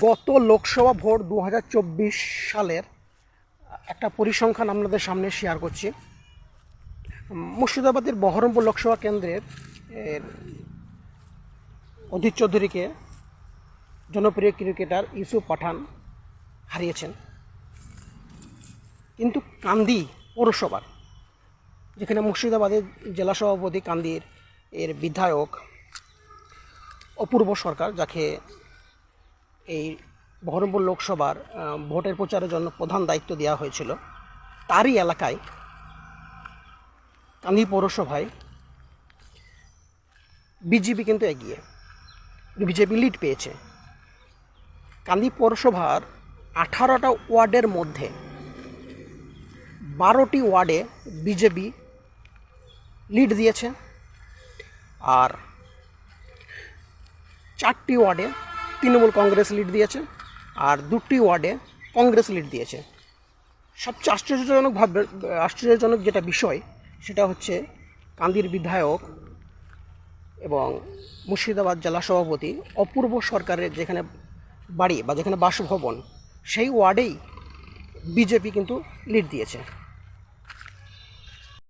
গত লোকসভা ভোট দু হাজার চব্বিশ সালের একটা পরিসংখ্যান আপনাদের সামনে শেয়ার করছি। মুর্শিদাবাদের বহরমপুর লোকসভা কেন্দ্রের অধীর চৌধুরীকে জনপ্রিয় ক্রিকেটার ইউসুফ পাঠান হারিয়েছেন। কিন্তু কান্দি পৌরসভার, যেখানে মুর্শিদাবাদের জেলা সভাপতি কান্দির এর বিধায়ক অপূর্ব সরকার, যাকে এই বহরমপুর লোকসভার ভোটের প্রচারের জন্য প্রধান দায়িত্ব দেওয়া হয়েছিল তারই এলাকায় কান্দি পৌরসভায় বিজেপি কিন্তু এগিয়ে, বিজেপি লিড পেয়েছে। কান্দি পৌরসভার আঠারোটা ওয়ার্ডের মধ্যে বারোটি ওয়ার্ডে বিজেপি লিড দিয়েছে আর চারটি ওয়ার্ডে তৃণমূল কংগ্রেস লিড দিয়েছে আর দুটি ওয়ার্ডে কংগ্রেস লিড দিয়েছে। সবচেয়ে আশ্চর্যজনক ভাবে, আশ্চর্যজনক যেটা বিষয়, সেটা হচ্ছে কান্দির বিধায়ক এবং মুর্শিদাবাদ জেলা সভাপতি অপূর্ব সরকারের যেখানে বাড়ি বা যেখানে বাসভবন, সেই ওয়ার্ডেই বিজেপি কিন্তু লিড দিয়েছে।